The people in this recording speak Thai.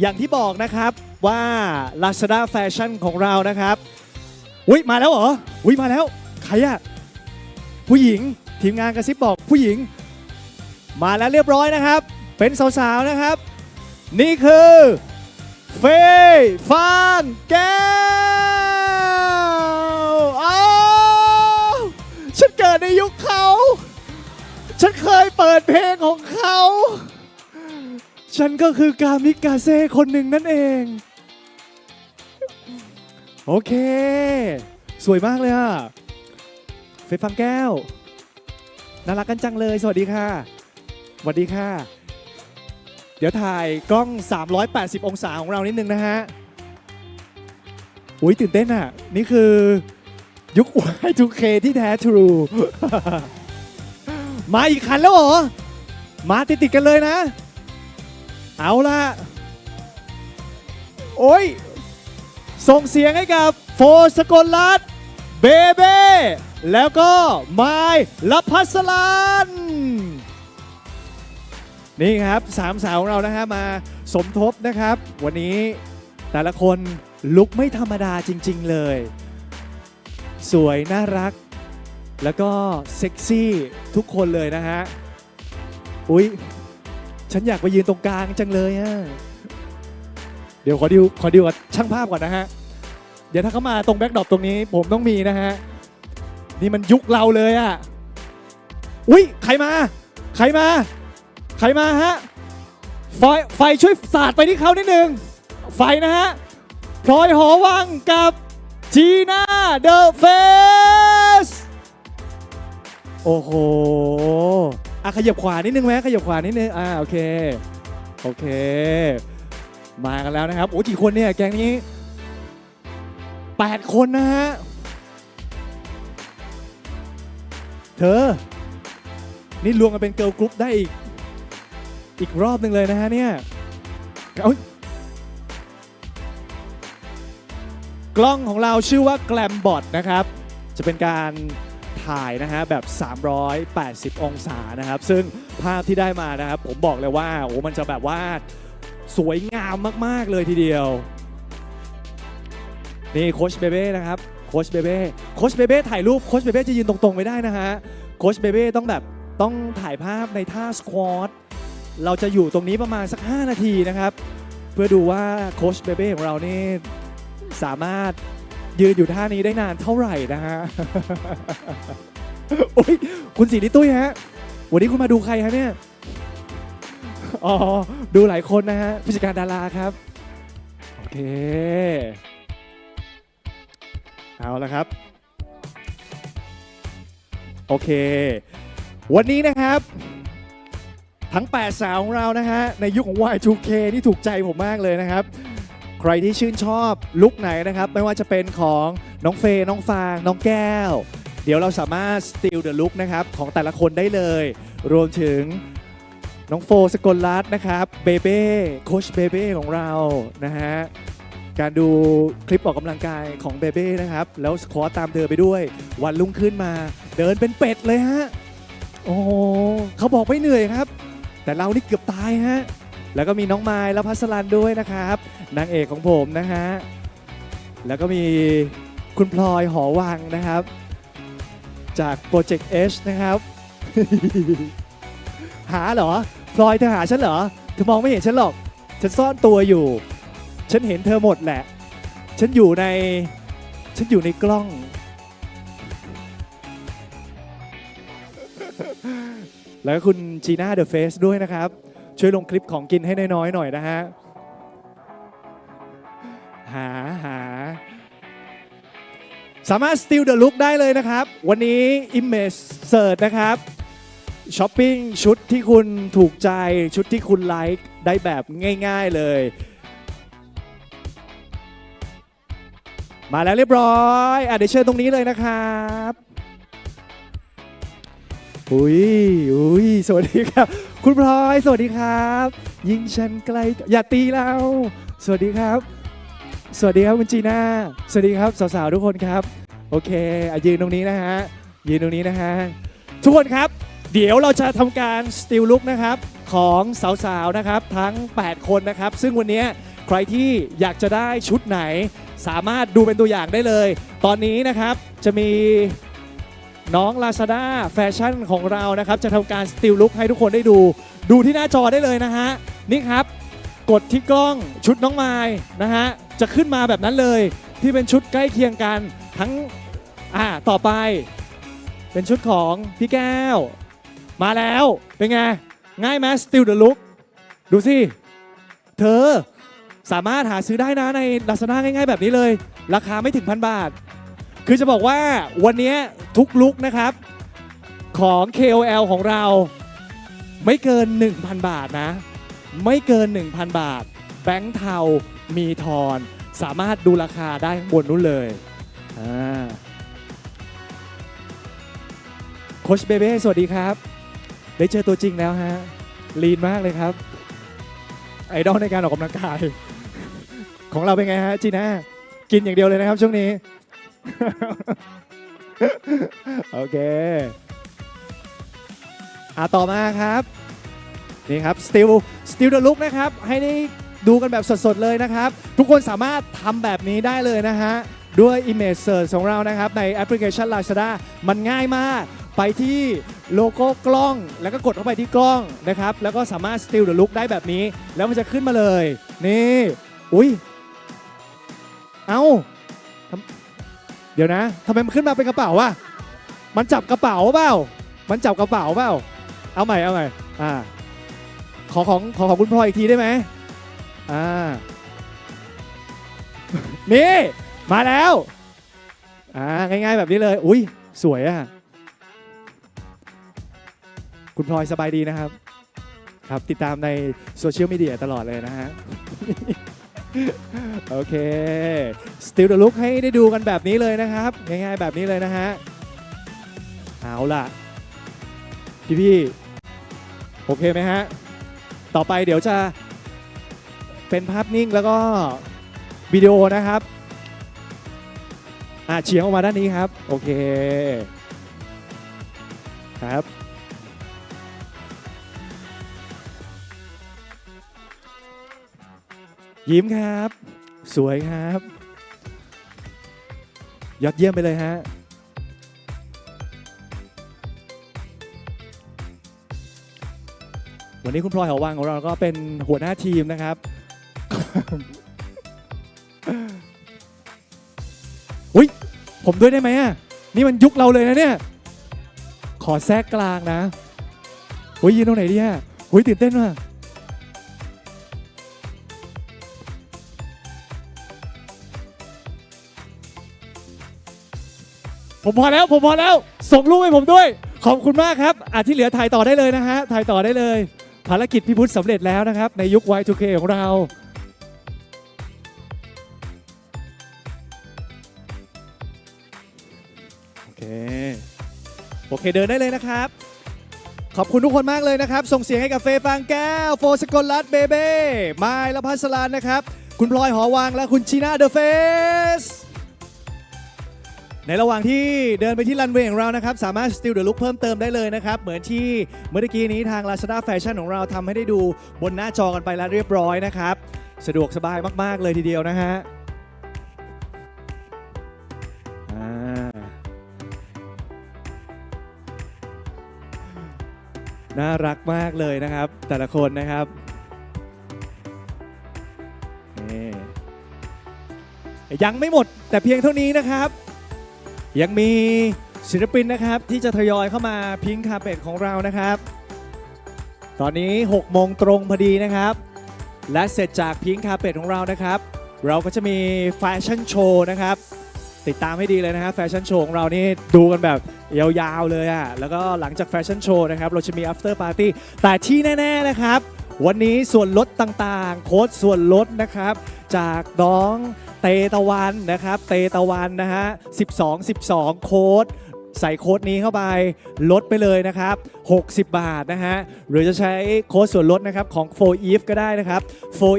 อย่างที่บอกนะครับว่า Lazada Fashion ของเรานะครับอุ้ยมาแล้วเหรออุ้ยมาแล้วใครอะผู้หญิงทีมงานกระซิบบอกผู้หญิง มาแล้วเรียบร้อยนะครับ เป็นสาวๆนะครับ นี่คือเฟยฟางแก้วอ้าวฉันเกิดในยุคเขา ฉันเคยเปิดเพลงของเขา ฉันก็คือกามิกาเซ่คนหนึ่งนั่นเอง โอเค สวยมากเลยอะเฟยฟังแก้ว น่ารักกันจังเลย สวัสดีค่ะ สวัสดีค่ะ เดี๋ยวถ่ายกล้อง 380 องศาของเรานิดนึงนะฮะ อุ้ยตื่นเต้นอะ นี่คือยุค Y2K ที่แท้ทรู มาอีกคันแล้วเหรอ มาติดติดกันเลยนะ เอาละโอ้ย ส่งเสียงให้กับโฟสกลรัตเบเบ้แล้วก็ไมายลพัสลันนี่ครับสามสาวของเรานะฮะมาสมทบนะครับ วันนี้แต่ละคนลุกไม่ธรรมดาจริง ๆเลย สวยน่ารัก แล้วก็เซ็กซี่ทุกคนเลยนะฮะ อุ๊ย ฉันอยากไปยืนตรงกลางจังเลยอะเดี๋ยวขอดิวขอดิวกับช่างภาพก่อนนะฮะ เดี๋ยวถ้าเขามาตรงแบ็กดรอปตรงนี้ ผมต้องมีนะฮะ นี่มันยุคเราเลยอะอุ๊ยใครมา ใครมา ใครมาฮะ ไฟไฟช่วยสาดไปที่เขานิดนึง ไฟนะฮะพลอยหอวังกับจีน่าเดอะเฟสโอ้โห อะขยับขวานิดนึงไหมขยับขวานิดนึงอ่าโอเคโอเค มากันแล้วนะครับโอ้กี่คนเนี่ยแก๊งนี้ 8 คนนะฮะเธอ นี่รวมกันเป็นเกิร์ลกรุ๊ปได้อีก อีกรอบหนึ่งเลยนะฮะเนี่ยเอ้ยกล้องของเราชื่อว่า Glam Bot นะครับ จะเป็นการ ถ่ายนะฮะแบบ 380 องศานะครับ ซึ่งภาพที่ได้มานะครับ ผมบอกเลยว่าโอ้มันจะแบบว่าสวยงามมาก ๆ เลยทีเดียว นี่โคชเบเบ้นะครับโคชเบเบ้โคชเบเบ้ถ่ายรูปโคชเบเบ้จะยืนตรง ๆ ไม่ได้นะฮะโคชเบเบ้ต้องแบบต้องถ่ายภาพในท่าสควอตเราจะอยู่ตรงนี้ประมาณสัก 5 นาทีนะครับ เพื่อดูว่าโคชเบเบ้ของเรานี่สามารถ ยืนอยู่ท่านี้ได้นานเท่าไหร่นะฮะโอ้ยคุณสีนิตุ้ยฮะ วันนี้คุณมาดูใครฮะเนี่ย อ๋อ ดูหลายคนนะฮะผู้จัดการดาราครับ โอเค เอาละครับ โอเค วันนี้นะครับ ทั้ง 8 สาวของเรานะฮะ ในยุคของ Y2K นี่ถูกใจผมมากเลยนะครับ ใครที่ชื่นชอบลุคไหนนะครับ ไม่ว่าจะเป็นของน้องเฟย์น้องฟาง น้องแก้ว เดี๋ยวเราสามารถ steal the look นะครับของแต่ละคนได้เลย รวมถึงน้องโฟสกลรัตน์นะครับเบเบ้โคชเบเบ้ของเรานะฮะการดูคลิปออกกำลังกายของเบเบ้นะครับ แล้วสควอตตามเธอไปด้วย วันรุ่งขึ้นมา เดินเป็นเป็ดเลยฮะ โอ้โหเขาบอกไม่เหนื่อยครับ แต่เรานี่เกือบตายฮะ แล้วก็มีน้องไม้และพัสรันด้วยนะครับ นางเอกของผมนะฮะ แล้วก็มีคุณพลอยหอวังนะครับ จากโปรเจกต์ H นะครับ หาเหรอ พลอยเธอหาฉันเหรอ เธอมองไม่เห็นฉันหรอก ฉันซ่อนตัวอยู่ ฉันเห็นเธอหมดแหละ ฉันอยู่ใน ฉันอยู่ในกล้อง แล้วก็คุณจีน่าเดอะเฟสด้วยนะครับ ช่วยลงคลิปของกินให้น้อยๆหน่อยนะฮะ หาหา สามารถ steal the look ได้เลยนะครับ วันนี้ Image Search นะครับช้อปปิ้งชุดที่คุณถูกใจชุดที่คุณไลค์ได้แบบง่ายๆเลย มาแล้วเรียบร้อยอะเดี๋ยวเชิญตรงนี้เลยนะครับอุ้ยอุ้ยสวัสดีครับ คุณพลอยสวัสดีครับ ยิงฉันไกลอย่าตีเราสวัสดีครับ สวัสดีครับคุณจีน่าสวัสดีครับสาวๆทุกคนครับ โอเคอะยืนตรงนี้นะฮะยืนตรงนี้นะฮะทุกคนครับ เดี๋ยวเราจะทำการสติลลุกนะครับของสาวๆนะครับทั้ง 8 คนนะครับ ซึ่งวันนี้ใครที่อยากจะได้ชุดไหน สามารถดูเป็นตัวอย่างได้เลย ตอนนี้นะครับจะมี น้อง Lazada แฟชั่นของเรานะครับ จะทำการสติลลุกให้ทุกคนได้ดู ดูที่หน้าจอได้เลยนะฮะ นี่ครับ กดที่กล้องชุดน้องไม้นะฮะ จะขึ้นมาแบบนั้นเลยที่เป็นชุดใกล้เคียงกันทั้งอ่าต่อไป เป็นชุดของพี่แก้ว มาแล้วเป็นไง ง่ายไหม Still the look ดูสิ เธอสามารถหาซื้อได้นะใน Lazada ง่ายๆแบบนี้เลย ราคาไม่ถึงพันบาท คือจะบอกว่าวันนี้ทุกลุกนะครับ ของ KOL ของเรา ไม่เกิน 1,000 บาทนะ ไม่เกิน 1,000 บาท แบงค์เทา มีทอน สามารถดูราคาได้ข้างบนนู้นเลยอ่าโคชเบเบ้สวัสดีครับ ได้เจอตัวจริงแล้วฮะ ลีนมากเลยครับ ไอดอลในการออกกำลังกาย ของเราเป็นไงฮะจีน่า กินอย่างเดียวเลยนะครับช่วงนี้ โอเคอะต่อมาครับ นี่ครับ still still the look นะครับ ให้ได้ดูกันแบบสดๆเลยนะครับ ทุกคนสามารถทำแบบนี้ได้เลยนะฮะ ด้วย image search ของเรานะครับ ในแอปพลิเคชัน Lazada มันง่ายมาก ไปที่โลโก้กล้อง แล้วก็กดเข้าไปที่กล้องนะครับ แล้วก็สามารถ still the look ได้แบบนี้ แล้วมันจะขึ้นมาเลย นี่ อุ้ย เอ้า เดี๋ยวนะทำไมมันขึ้นมาเป็นกระเป๋าวะมันจับกระเป๋าเปล่า มันจับกระเป๋าเปล่า เอาใหม่เอาใหม่อ่า ขอของขอของคุณพลอยอีกทีได้ไหมอ่า นี่มาแล้ว อ่าง่ายๆแบบนี้เลย อุ้ยสวยอะคุณพลอยสบายดีนะครับ ครับติดตามในโซเชียลมีเดียตลอดเลยนะฮะ โอเค Still the look ให้ได้ดูกันแบบนี้เลยนะครับ ง่ายๆแบบนี้เลยนะฮะ เอาล่ะ พี่ๆโอเคไหมฮะ ต่อไปเดี๋ยวจะเป็นภาพนิ่งแล้วก็วิดีโอนะครับอ่าเฉียงออกมาด้านนี้ครับ โอเค ครับ ยิ้มครับ สวยครับ ยอดเยี่ยมไปเลยฮะวันนี้คุณพลอยหอวังของเราก็เป็นหัวหน้าทีมนะครับอุ้ยผมด้วยได้ไหมอะ นี่มันยุคเราเลยนะเนี่ย ขอแทรกกลางนะอุ้ยยืนตรงไหนดีอะอุ้ยตื่นเต้นว่ะ ผมพอแล้วผมพอแล้วส่งรูปให้ผมด้วย ขอบคุณมากครับอาที่เหลือถ่ายต่อได้เลยนะฮะถ่ายต่อได้เลย ภารกิจพี่พุทธสำเร็จแล้วนะครับ ในยุค Y2K ของเรา โอเค โอเคเดินได้เลยนะครับ ขอบคุณทุกคนมากเลยนะครับ ส่งเสียงให้กับเฟย์ฟางแก้ว โฟสกลรัตเบเบ้ไมล์ละพัสลานนะครับ คุณพลอยหอวังและคุณชีน่าเดอะเฟส ในระหว่างที่เดินไปที่รันเวย์ของเรานะครับ สามารถ still the look เพิ่มเติมได้เลยนะครับ เหมือนที่เมื่อกี้นี้ทาง Lazada Fashion ของเราทำให้ได้ดูบนหน้าจอกันไปแล้วเรียบร้อยนะครับ สะดวกสบายมาก ๆ เลยทีเดียวนะฮะน่ารักมากเลยนะครับ แต่ละคนนะครับยังไม่หมดแต่เพียงเท่านี้นะครับ ยังมีศิลปินนะครับที่จะทยอยเข้ามาพิงคาเป็ดของเรานะครับ ตอนนี้6โมงตรงพอดีนะครับ และเสร็จจากพิงคาเป็ดของเรานะครับ เราก็จะมีแฟชั่นโชว์นะครับ ติดตามให้ดีเลยนะครับแฟชั่นโชว์ของเรานี่ดูกันแบบยาวๆเลยอะ่ะแล้วก็หลังจากแฟชั่นโชว์นะครับเราจะมี after party แต่ที่แน่ๆนะครับ วันนี้ส่วนลดต่างๆ โค้ดส่วนลดนะครับ จากน้อง เตตะวันนะครับ เตตะวันนะฮะ 12 12 โค้ดใส่โค้ดนี้เข้าไปลดไปเลยนะครับ 60 บาทนะฮะ หรือจะใช้โค้ดส่วนลดนะครับของ 4 e f ก็ได้นะครับ4